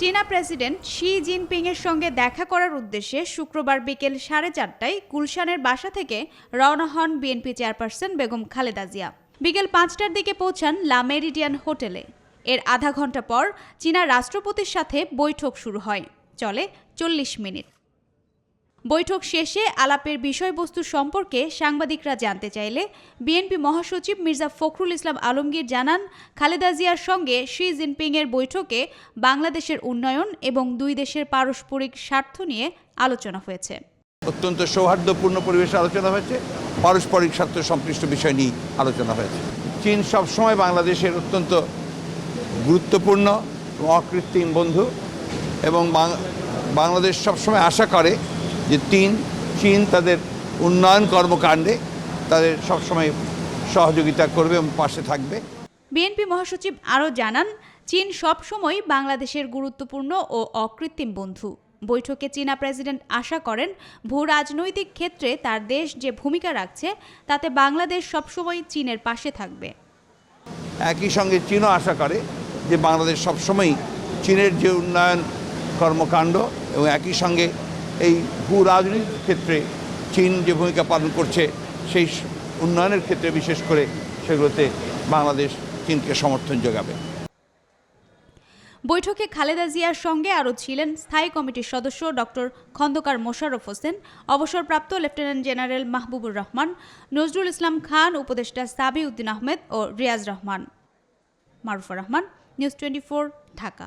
চীনা president Xi জিনপিংয়ের সঙ্গে দেখা করার উদ্দেশ্যে শুক্রবার বিকেল সাড়ে চারটায় গুলশানের বাসা থেকে রওনা হন বিএনপি চেয়ারপারসন বেগম খালেদা জিয়া। বিকেল পাঁচটার দিকে পৌঁছান লা মেরিডিয়ান হোটেলে। এর আধা ঘণ্টা পর চীনা রাষ্ট্রপতির সাথে বৈঠক শুরু হয়। চলে চল্লিশ মিনিট। বৈঠক শেষে আলাপের বিষয়বস্তু সম্পর্কে সাংবাদিকরা জানতে চাইলে বিএনপি মহাসচিব মির্জা ফখরুল ইসলাম আলমগীর জানান, খালেদা জিয়ার সঙ্গে শি জিনপিংয়ের বৈঠকে বাংলাদেশের উন্নয়ন এবং দুই দেশের পারস্পরিক স্বার্থ নিয়ে আলোচনা হয়েছে। অত্যন্ত সৌহার্দ্যপূর্ণ পরিবেশে আলোচনা হয়েছে, পারস্পরিক স্বার্থ সংশ্লিষ্ট বিষয় নিয়ে আলোচনা হয়েছে। চীন সবসময় বাংলাদেশের অত্যন্ত গুরুত্বপূর্ণ অকৃত্রিম বন্ধু এবং বাংলাদেশ সবসময় আশা করে যে তিন চীন তাদের উন্নয়ন কর্মকাণ্ডে তাদের সবসময় সহযোগিতা করবে এবং পাশে থাকবে। বিএনপি মহাসচিব আরও জানান চীন সবসময় বাংলাদেশের গুরুত্বপূর্ণ ও অকৃত্রিম বন্ধু। বৈঠকে চীনা প্রেসিডেন্ট আশা করেন ভূ রাজনৈতিক ক্ষেত্রে তার দেশ যে ভূমিকা রাখছে তাতে বাংলাদেশ সবসময় চীনের পাশে থাকবে। একই সঙ্গে চীনও আশা করে যে বাংলাদেশ সবসময়ই চীনের যে উন্নয়ন কর্মকাণ্ড এবং একই সঙ্গে এই ভূ রাজনীতির ক্ষেত্রে চীন যে ভূমিকা পালন করছে, সেই উন্নয়নের ক্ষেত্রে বিশেষ করে সেগুলোতে বাংলাদেশ চীনকে সমর্থন যোগাবে। বৈঠকে খালেদা জিয়ার সঙ্গে আরও ছিলেন স্থায়ী কমিটির সদস্য ডক্টর খন্দকার মোশাররফ হোসেন, অবসরপ্রাপ্ত লেফটেন্যান্ট জেনারেল মাহবুবুর রহমান, নজরুল ইসলাম খান, উপদেষ্টা সাবি উদ্দিন আহমেদ ও Riaz Rahman. Marufa Rahman, news twenty Dhaka.